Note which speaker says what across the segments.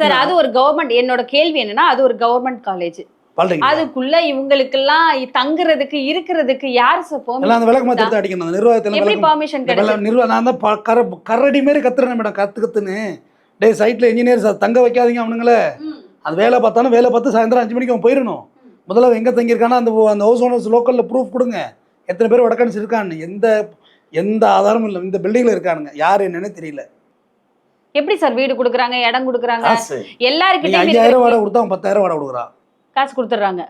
Speaker 1: Sir அது ஒரு government என்னோட கேள்வி என்னன்னா அது ஒரு கவர்மெண்ட் காலேஜ் அதுக்குள்ள இவங்களுக்கெல்லாம் தங்குறதுக்கு இருக்கிறதுக்கு யார் சார்
Speaker 2: எல்லாம் அந்த விளக்கு மாத்திரத்தை அடிக்கணும் நிர்வாகத்தில்
Speaker 1: எப்படி பர்மிஷன் கிடைச்சது
Speaker 2: நிர்வாகம் நான் தான் கரடி மாரி கத்துறேன் மேடம் கத்து கத்துன்னு. டேய் சைட்டில் இன்ஜினியர்ஸ் தங்க வைக்காதீங்க அவனுங்களே. அது வேலை பார்த்தாலும் வேலை பார்த்து சாயந்தரம் அஞ்சு மணிக்கு அவன் போயிடணும் முதல்ல எங்கே தங்கியிருக்கானா அந்த அந்த ஹவுஸ் ஓனர்ஸ் லோக்கலில் ப்ரூஃப் கொடுங்க. எத்தனை பேர் வடக்கன்ஸ் இருக்கான்னு எந்த எந்த ஆதாரமும் இல்லை. இந்த பில்டிங்கில் இருக்கானுங்க. யார் என்னன்னே தெரியல.
Speaker 1: எப்படி சார் வீடு கொடுக்குறாங்க இடம் கொடுக்குறாங்க? எல்லாருக்கிட்டையும்
Speaker 2: ஐயாயிரம் வாடகை கொடுத்தா பத்தாயிரம் வாடகை கொடுக்குறான்
Speaker 1: காசு
Speaker 2: கொடுக்குறான்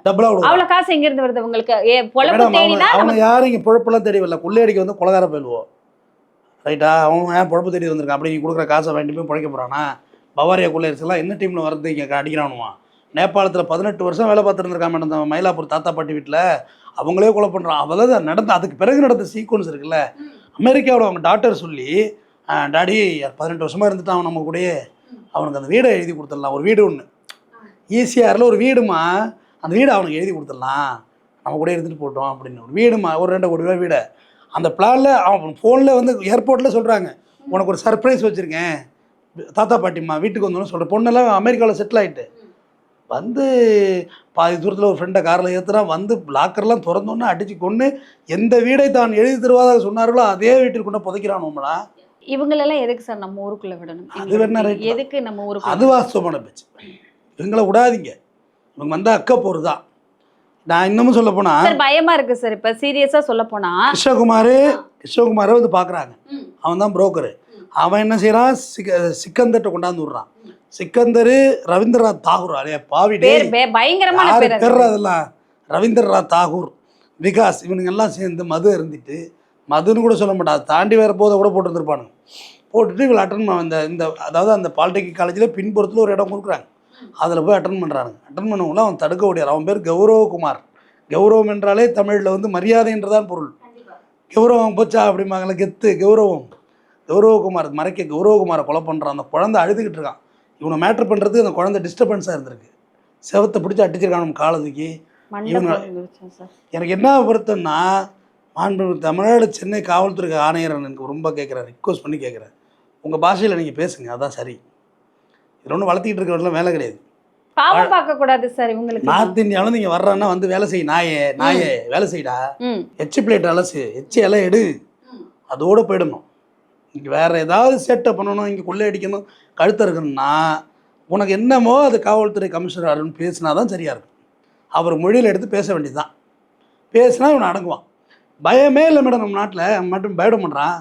Speaker 1: அவ்வளவு காசு எங்க இருந்து வருது உங்களுக்கு? பொழப்பு தேடினா
Speaker 2: அவங்க யாரும் இங்கே பொழப்பெல்லாம் தேடி வரல கொள்ளையடிக்க வந்து கொலகார போயிடுவோம் ரைட்டா அவன் ஏன் பொழப்பு தேடி வந்திருக்கான்? அப்படி நீ கொடுக்குற காசை வாங்கிட்டு போய் பிழைக்க போகிறானா பவாரியா கொள்ளையடிச்செல்லாம் என்ன டீமில் வரது இங்கே அடிக்கிறானுமா நேபாளத்தில் பதினெட்டு வருஷம் வேலை பார்த்துருந்துருக்கான் மேடம் இந்த மயிலாப்பூர் தாத்தா பாட்டி வீட்டில் அவங்களே கொலை பண்ணுறான் அவதான் நடந்த அதுக்கு பிறகு நடந்த சீக்வன்ஸ் இருக்குல்ல. அமெரிக்காவோட அவங்க டாக்டர் சொல்லி "ஆ, டாடி பதினெட்டு வருஷமாக இருந்துட்டான் நம்ம கூடயே. அவனுக்கு அந்த வீடை எழுதி கொடுத்துடலாம். ஒரு வீடு ஒன்று ஈசிஆரில் ஒரு வீடுமா அந்த வீடை அவனுக்கு எழுதி கொடுத்துடலாம். நம்ம கூட இருந்துட்டு போட்டோம் அப்படின்னு. ஒரு வீடுமா ஒரு ரெண்டு கோடி ரூபா வீடை. அந்த பிளானில் அவன் ஃபோனில் வந்து ஏர்போர்ட்டில் சொல்கிறாங்க உனக்கு ஒரு சர்ப்ரைஸ் வச்சுருக்கேன். தாத்தா பாட்டிம்மா வீட்டுக்கு வந்தோன்னு சொல்கிற பொண்ணெல்லாம் அமெரிக்காவில் செட்டில் ஆகிட்டு வந்து பாதி தூரத்தில் ஒரு ஃப்ரெண்டை காரில் ஏற்றுறான் வந்து லாக்கர்லாம் திறந்தோன்னே அடித்து கொண்டு எந்த வீடை தான் எழுதி தருவதாக சொன்னார்களோ அதே வீட்டில் கொண்டு புதைக்கிறான் நம்மளா
Speaker 1: இவங்களெல்லாம் எதுக்கு சார் நம்ம ஊருக்குள்ள விடணும். எதுக்கு நம்ம ஊருக்குள்ள
Speaker 2: அது வாஸ்தவமான பேச்சு. இவங்களை விடாதீங்க. இவங்க வந்து அக்க போகிறது நான் இன்னமும் சொல்ல போனால்
Speaker 1: சார் பயமா இருக்கு சார். இப்ப சீரியஸா சொல்ல போனா
Speaker 2: கிருஷ்ணகுமார் கிருஷ்ணகுமாரை வந்து பார்க்குறாங்க அவன் தான் புரோக்கரு அவன் என்ன செய்கிறான் சிக்க சிக்கந்தர்கிட்ட கொண்டாந்து விட்றான். சிக்கந்தர் ரவீந்திரநாத் தாகூர். அலைய பாவி
Speaker 1: பயங்கரமான. பேர்
Speaker 2: அதெல்லாம்? ரவீந்திரநாத் தாகூர் விகாஸ் இவனுங்க எல்லாம் சேர்ந்து மது இருந்துட்டு மதுன்னு கூட சொல்ல மாட்டான். அதை தாண்டி வேற போதை கூட போட்டுருந்துருப்பானுங்க. போட்டுட்டு இவள் அட்டன் இந்த இந்த அதாவது அந்த பாலிடெக்னிக் காலேஜில் பின்புறத்தில் ஒரு இடம் கொடுக்குறாங்க. அதில் போய் அட்டன் பண்ணுறானுங்க அட்டன் பண்ணவங்கள அவன் தடுக்க முடியாது. அவன் பேர் கௌரவகுமார். கௌரவம் என்றாலே தமிழில் வந்து மரியாதை என்றுதான் பொருள். கௌரவம் போச்சா அப்படிம்பாங்களே கெத்து கௌரவம். கௌரவகுமார் மறைக்க கௌரவகுமாரை கொலை பண்ணுறான் அந்த குழந்தை அழுதுகிட்டு இருக்கான். இவனை மேட்ரு பண்ணுறதுக்கு அந்த குழந்தை டிஸ்டர்பன்ஸாக இருந்திருக்கு. செவத்தை பிடிச்சி அடிச்சிருக்கான் நம்ம காலை தூக்கி
Speaker 1: மண்டை
Speaker 2: இவங்க-
Speaker 1: போட்டுருச்சு சார்?
Speaker 2: எனக்கு என்ன வருத்தம்னா மாண்பு தமிழ்நாடு சென்னை காவல்துறை ஆணையர் எனக்கு ரொம்ப கேட்குறேன் ரிக்வஸ்ட் பண்ணி கேட்குறேன் உங்கள் பாஷையில் நீங்கள் பேசுங்க அதான் சரி. இது ஒன்றும் வளர்த்திக்கிட்டு இருக்கிறவங்களாம் வேலை கிடையாது.
Speaker 1: பாவம் பார்க்க கூடாது சார் இவங்களுக்கு.
Speaker 2: நார்த் இந்தியாவில் நீங்கள் வர்றான்னா வந்து வேலை செய் நாயே நாயே வேலை செய்டா. எச்சி பிளேட் அலசு எச்சி எல்லாம் எடு. அதோடு போயிடணும். இங்கே வேறு ஏதாவது சேட்டை பண்ணணும் இங்கே கொள்ளை அடிக்கணும் கழுத்த இருக்கணும்னா உனக்கு என்னமோ அது காவல்துறை கமிஷனர் அருண் பேசினா தான் சரியாக இருக்கும். அவர் மொழியில் எடுத்து பேச வேண்டியதுதான். பேசினா இவன் அடங்குவான். பயமே இல்லை மேடம் நம்ம நாட்டில். மட்டும் பயப்பட பண்ணுறான்